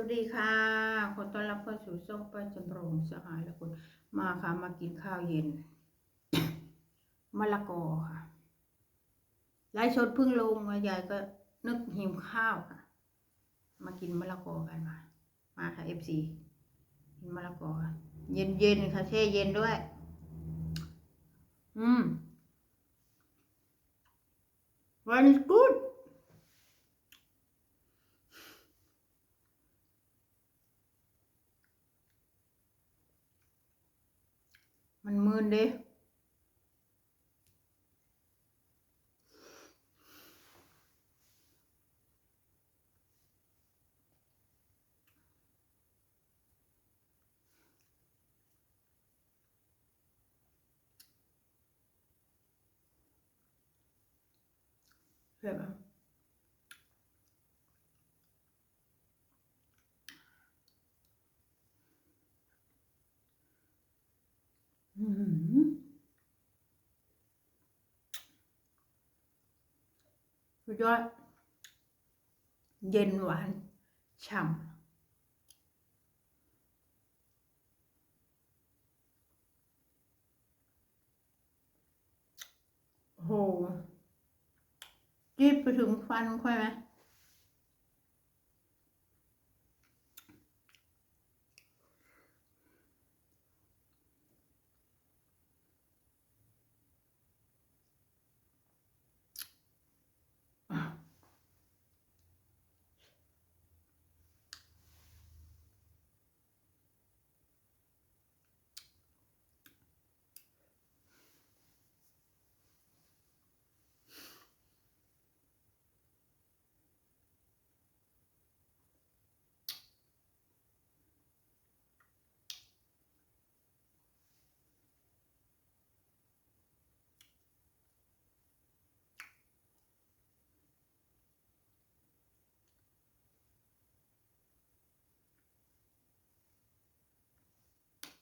วัสดีค่ะ ขอต้อนรับเข้าสู่ช่องป้าจำลองสหายและคุณมาค่ะ มากินข้าวเย็นมะละกอค่ะไลฟ์สดเพิ่งลงมายายก็นึกหิวข้าวค่ะ มากินมะละกอกันมา มาค่ะเอฟซีกินมะละกอค่ะเย็นเย็นๆค่ะแช่เย็นด้วย อืม one is good มันมืนเด้เผ็ดอะอืม สุดยอด เย็นหวาน ฉ่ำโหจีบไปถึงฟันค่อยไหม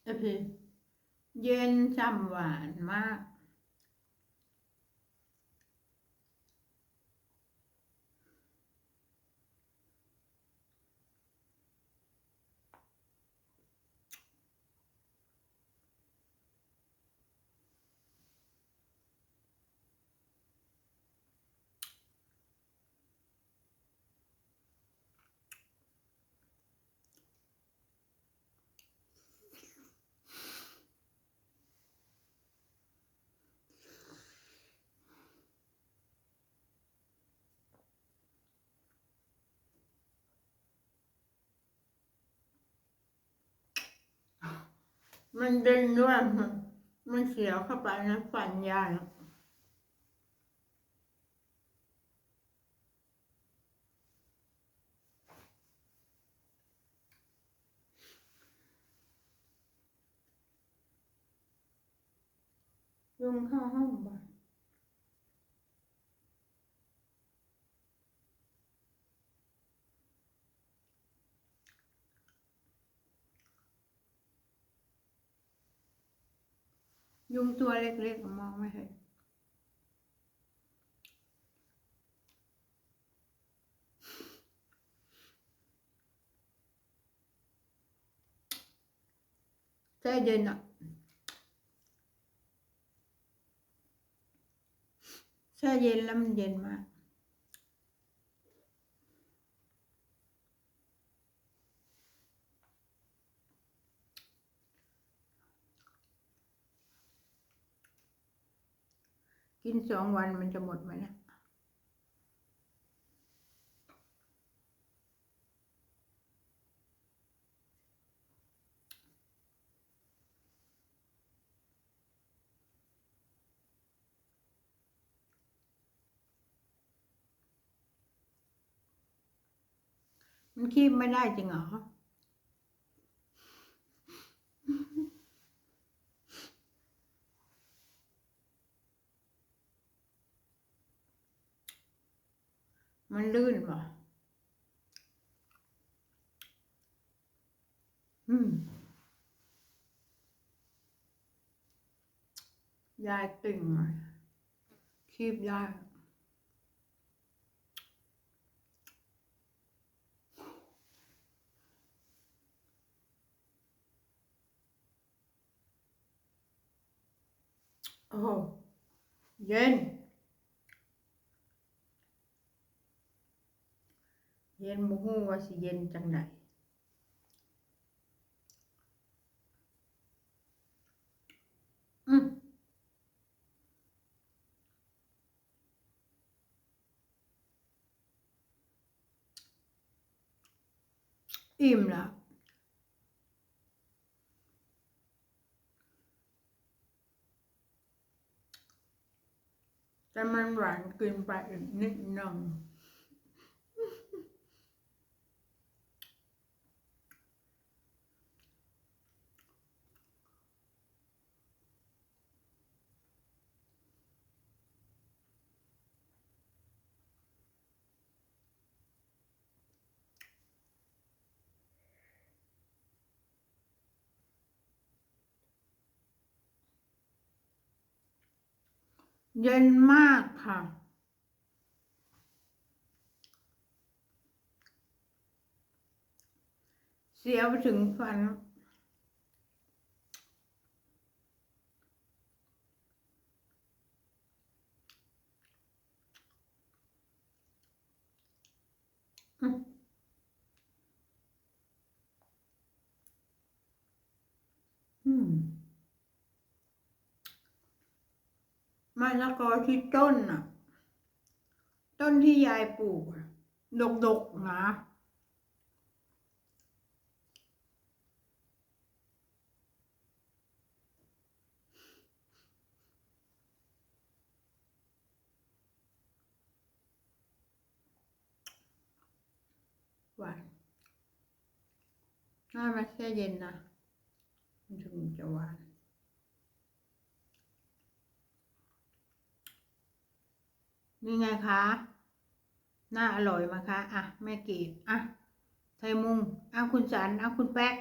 เอภิเย็นช่ำหวานมาก มันเด่นด้วยมันเสียวเข้าไปนะฟันยายยุงเข้าห้องบ่อย ยุงตัวเล็กๆมองไม่เห็นแช่เย็นอะแช่เย็นแล้วมันเย็นมาก กินสองวันมันจะหมดไหมนะมันคีบไม่ได้จริงเหรอ มันลื่นป่ะอืม ยายติ่งคีบยายโอ้เย็น เย็นบ่ฮู้ว่าสิเย็นจังไดอืมอิ่มแล้วแต่มันหวานเกินไปอีกนิดหนึง เย็นมากค่ะ เสียวไปถึงฟัน อืมอืม มะ ละกอที่ต้นน่ะ ต้นที่ยายปลูกอะดกๆนะหวานน่ามาแช่เย็นนะ มันถึงจะหวาน นี่ไงคะน่าอร่อยมาคะอะแม่เกดอะไทยมุงอะคุณสันอะคุณแป๊ก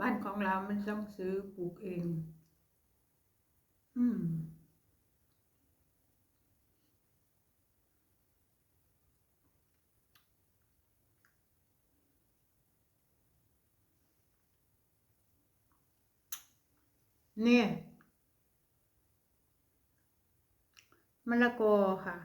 บ้านของเรามันต้องซื้อปลูกเอง อืม เนี่ยมะละกอค่ะ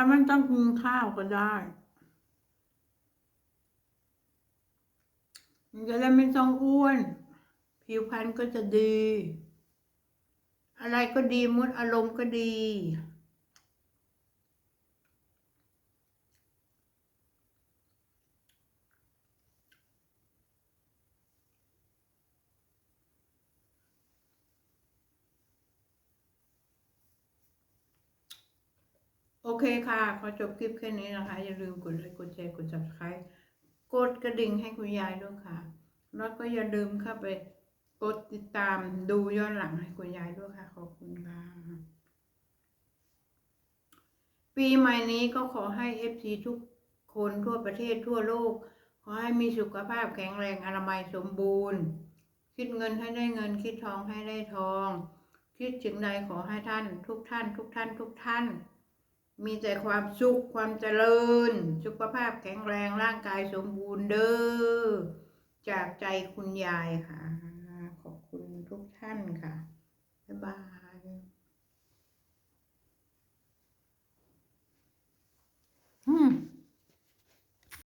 ถ้ามันต้องกินข้าวก็ได้ มันจะได้ไม่ต้องอ้วน ผิวพรรณก็จะดี อะไรก็ดีมุดอารมณ์ก็ดี โอเคค่ะ ขอจบคลิปแค่นี้นะคะ อย่าลืมกดไลค์กดแชร์กด subscribe กดกระดิ่งให้คุณยายด้วยค่ะ แล้วก็อย่าลืมเข้าไปกดติดตามดูย้อนหลังให้คุณยายด้วยค่ะ ขอบคุณค่ะ ปีใหม่นี้ก็ขอให้ FC ทุกคนทั่วประเทศทั่วโลก ขอให้มีสุขภาพแข็งแรงอนามัยสมบูรณ์ คิดเงินให้ได้เงิน คิดทองให้ได้ทอง คิดถึงใดขอให้ท่าน ทุกท่าน ทุกท่าน ทุกท่าน มีแต่ความสุขความเจริญ สุขภาพแข็งแรงร่างกายสมบูรณ์เด้อจากใจคุณยายค่ะ ขอบคุณทุกท่านค่ะ บ๊ายบาย